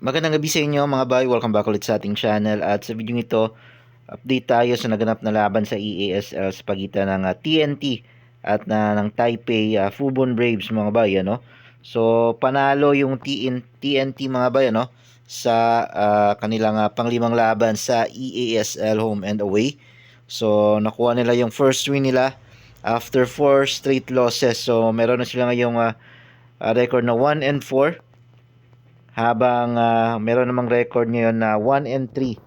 Magandang gabi sa inyo mga bay, welcome back ulit sa ating channel at sa video ito, update tayo sa naganap na laban sa EASL sa pagitan ng ah, TNT at na ng Taipei ah, Fubon Braves mga bay ano. So panalo yung TN, TNT mga bay ano sa ah, kanilang ah, panglimang laban sa EASL home and away. So nakuha nila yung first win nila after four straight losses. So meron na sila ngayong ah, ah, record na 1 and 4 habang ah, meron namang record ngayon na 1 and 3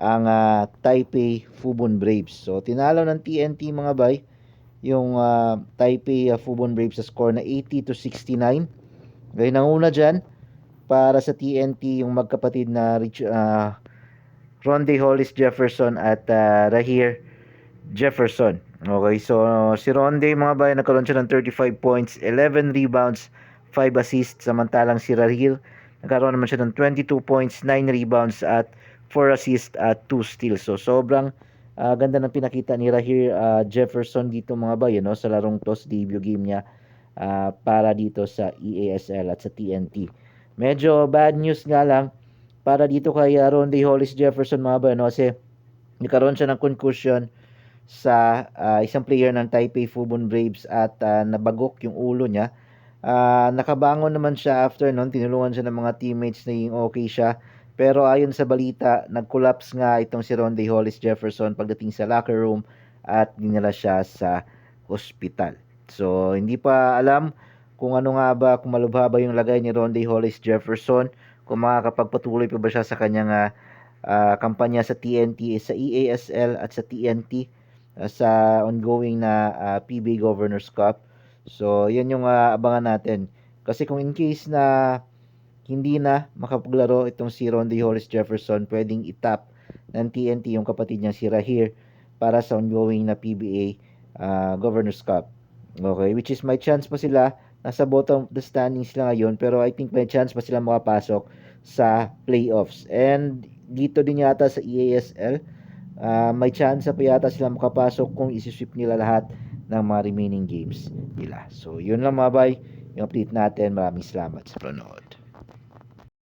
ang ah, Taipei Fubon Braves. So tinalo ng TNT mga bay yung ah, Taipei ah, Fubon Braves sa score na 80 to 69. Gayun ang una dyan para sa TNT yung magkapatid na Rich, ah, Ronde Hollis Jefferson at ah, Rahir Jefferson. Okay, so si Ronde mga bay nagkaroon siya ng 35 points, 11 rebounds, 5 assists samantalang si Rahir nagkaroon naman siya ng 22 points, 9 rebounds at 4 assists at 2 steals. So sobrang ah, ganda ng pinakita ni Rahir ah, Jefferson dito mga bay no, sa larong to sa debut game niya ah, para dito sa EASL at sa TNT. Medyo bad news nga lang para dito kay uh, Ronde Hollis Jefferson mga bay no, kasi nagkaroon siya ng concussion sa ah, isang player ng Taipei Fubon Braves at ah, nabagok yung ulo niya. Ah, nakabangon naman siya after noon, tinulungan siya ng mga teammates na yung okay siya. Pero ayon sa balita, nag-collapse nga itong si Ronde Hollis Jefferson pagdating sa locker room at dinala siya sa hospital. So, hindi pa alam kung ano nga ba, kung malubha ba yung lagay ni Ronde Hollis Jefferson, kung makakapagpatuloy pa ba siya sa kanyang ah, kampanya sa TNT, sa EASL at sa TNT ah, sa ongoing na ah, PBA Governors Cup. So, yan yung ah, abangan natin. Kasi kung in case na hindi na makapaglaro itong si Ronde Hollis Jefferson, pwedeng itap ng TNT yung kapatid niya si Rahir para sa ongoing na PBA ah, Governors Cup. Okay, which is may chance pa sila nasa bottom of the standings sila ngayon pero I think may chance pa sila makapasok sa playoffs. And dito din yata sa EASL, ah, may chance pa yata sila makapasok kung isisweep nila lahat ng mga remaining games nila. So, yun lang mga bay, yung update natin. Maraming salamat sa panonood.